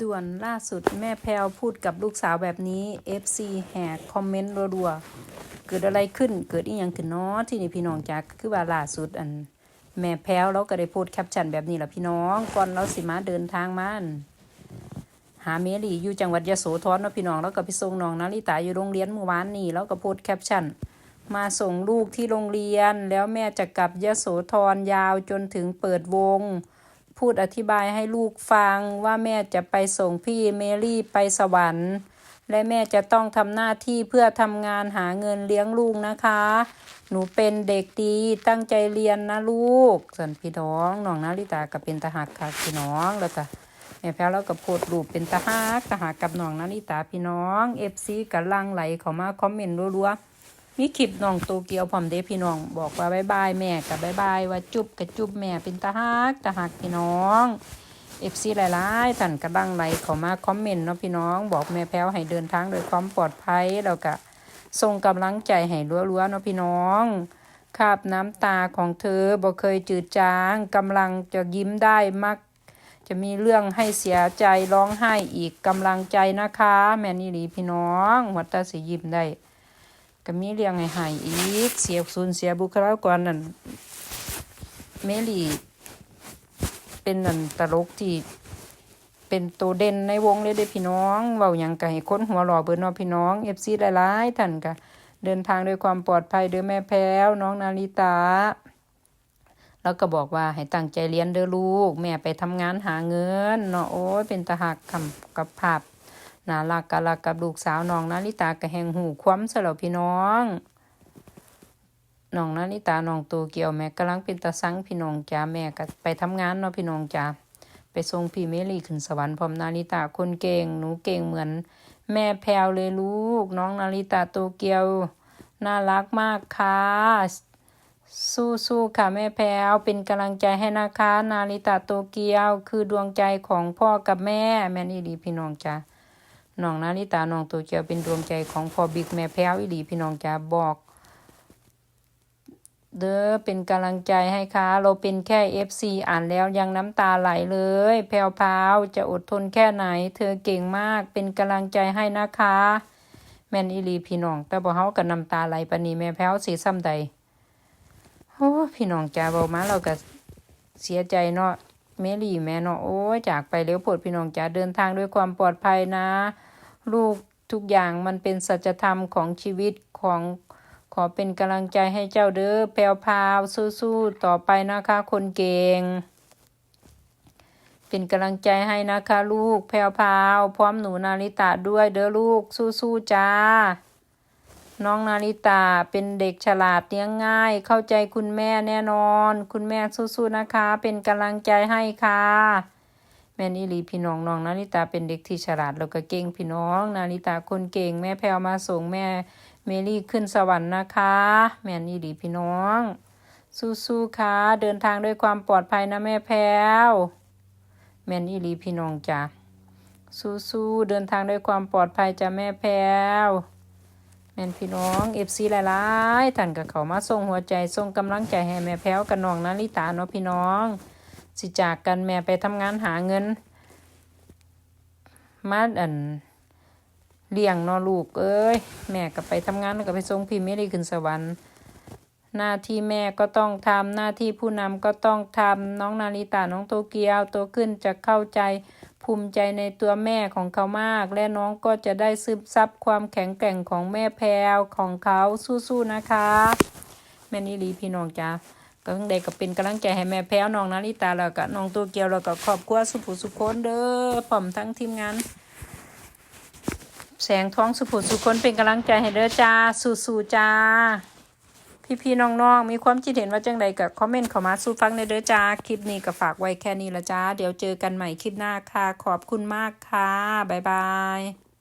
ด่วนล่าสุดแม่แพลวพูดกับลูกสาวแบบนี้ FC แหกคอมเมนต์รัวๆเกิดอะไรขึ้นเกิดอีหยังขึ้นเนาะที่นี่พี่น้องจักคือว่าล่าสุดอัน แม่แพลวเราก็ได้โพสต์แคปชั่นแบบนี้แหละพี่น้องก่อนเราสิมาเดินทางมาหาเมลีอยู่จังหวัดยโสธรเนาะพี่น้องแล้วก็ไปส่งน้องนาริตาอยู่โรงเรียนเมื่อวานนี้แล้วก็โพสต์แคปชั่นมาส่งลูกที่โรงเรียน แล้วแม่จะกลับยโสธรยาวจนถึงเปิดวง พูดอธิบายให้ลูกฟังว่าแม่จะไปส่งพี่เมลี่ไปสวรรค์ และแม่จะต้องทำหน้าที่เพื่อทำงานหาเงินเลี้ยงลูกนะคะ หนูเป็นเด็กดีตั้งใจเรียนนะลูกส่วนพี่น้องน้องนาริตาก็เป็นตาหักค่ะพี่น้องแล้วก็แม่แพ้วแล้วก็โพดรูปเป็นตาหักตาหักกับน้องนาริตาพี่น้องเอฟซีกับลังไหลเข้ามาคอมเมนต์รัวๆ มีคลิปน้องโตเกียวพร้อมเด้พี่น้อง บอกว่าบายบายแม่กับบายบายว่าจุบกับจุบแม่เป็นตาฮักตาฮักพี่น้องเอฟซีหลายๆท่านกำลังไหลเข้ามาคอมเมนต์เนาะพี่น้อง บอกแม่แพ้วให้เดินทางโดยความปลอดภัยแล้วก็ส่งกำลังใจให้รัวๆเนาะพี่น้องคาบน้ำตาของเธอบ่เคยจืดจางกำลังจะยิ้มได้มัก จะมีเรื่องให้เสียใจร้องไห้อีกกำลังใจนะคะ แม่นี่หลีพี่น้องหัวตาสิยิ้มได้ ก็มีเรื่องให้หายอีก เสียสูญเสียบุคลากรนั่นเมลีเป็นนั่นตลกที่เป็นตัวเด่นในวงเลยเด้พี่น้องเว้าหยังก็ให้คนหัวหล่อเบิดเนาะพี่น้อง FC หลายๆท่านก็เดินทางด้วยความปลอดภัยเด้อแม่แพ้ว น้องนาริตา แล้วก็บอกว่าให้ตั้งใจเรียนเด้อลูก แม่ไปทำงานหาเงินเนาะโอ้ยเป็นตาหักคำกับภาพ น่ารักกะรักกับลูกสาวน้องนาริตากะแหงหูคว้ำซะแล้วพี่น้องน้องนาริตาน้องโตเกียวแม่กำลังเป็นตาสังพี่น้องจ้าแม่ก็ไปทำงานเนาะพี่น้องจ้าไปส่งพี่เมลี่ขึ้นสวรรค์พร้อมนาริตาคนเก่งหนูเก่งเหมือน แม่แพรวเลยลูก น้องนาริตาโตเกียวน่ารักมากค่ะสู้ๆค่ะแม่แพรวเป็นกำลังใจให้นะคะ นาริตาโตเกียว คือดวงใจของพ่อกับแม่ แม่นอีดีพี่น้องจ้า น้องนาริตาน้องตัวเจียวเป็นดวงใจของพอบิ๊กแม่แพ้วอีหลีพี่น้องจะบอกเด้อเป็นกำลังใจให้ค่ะ เราเป็นแค่ FC อ่านแล้วยังน้ำตาไหลเลย แพวพาวจะอดทนแค่ไหน เธอเก่งมากเป็นกำลังใจให้นะคะ แม่นอีลีพี่น้อง แต่บ่เฮากับน้ำตาไหลปานีแม่แพวสิซ้ำใดโอ้พี่น้องจ้าเว้ามาเราก็เสียใจเนาะ เมลี่แม่เนาะโอ้ยจากไปเร็วโพดพี่น้องจ๋าเดินทางด้วยความปลอดภัยนะ ลูกทุกอย่างมันเป็นสัจธรรมของชีวิตของขอเป็นกำลังใจให้เจ้าเด้อแพรวพาวสู้ๆต่อไปนะคะ คนเก่ง เป็นกำลังใจให้นะคะ ลูกแพรวพาว พร้อมหนูนาริตะด้วยเด้อลูกสู้ๆจ้า น้องนาริตาเป็นเด็กฉลาดเลี้ยงง่าย เข้าใจคุณแม่แน่นอน คุณแม่สู้ๆนะคะ เป็นกำลังใจให้ค่ะ แม่นิลีพี่น้องน้องนาริตาเป็นเด็กที่ฉลาดแล้วก็เก่งพี่น้อง นาริตาคนเก่งแม่แพรวมาส่งแม่เมลี่ขึ้นสวรรค์นะคะ แม่นิลีพี่น้อง สู้ๆค่ะเดินทางด้วยความปลอดภัยนะแม่แพรวแม่นิลีพี่น้องจ้ะสู้ๆเดินทางด้วยความปลอดภัยจ้ะแม่แพรว แม่นพี่น้องเอฟซีหลายๆท่านก็เขามาส่งหัวใจส่งกำลังใจให้แม่แพ้วกับน้องนาลิตาเนาะพี่น้อง สิจากกันแม่ไปทำงานหาเงิน มาอันเลี้ยงนอลูกเอ้ย แม่ก็ไปทำงานแล้วก็ไปส่งพี่เมลี่ขึ้นสวรรค์ หน้าที่แม่ก็ต้องทำหน้าที่ผู้นำก็ต้องทำน้องนาริตาน้องโตเกียวโตขึ้นจะเข้าใจภูมิใจในตัวแม่ของเขามาก และน้องก็จะได้ซึมซับความแข็งแกร่งของแม่แพรวของเขาสู้ๆนะคะ แม่นิลีพี่น้องจ้าก็ทั้งใดก็เป็นกำลังใจให้แม่แพรวน้องนาริตาแล้วก็น้องตัวเกียวแล้วก็ครอบครัวสุภูสุคนเด้อพร้อมทั้งทีมงาน แสงท้องสุภูสุคนเป็นกำลังใจให้เด้อจ้าสู้ๆจ้า พี่ๆน้องๆมีความคิดเห็นว่าจังใดก็คอมเมนต์เข้ามาสู้ฟังในเด้อจ้าคลิปนี้ก็ฝากไว้แค่นี้ละจ้า เดี๋ยวเจอกันใหม่คลิปหน้าค่ะ ขอบคุณมากค่ะ บ๊ายบาย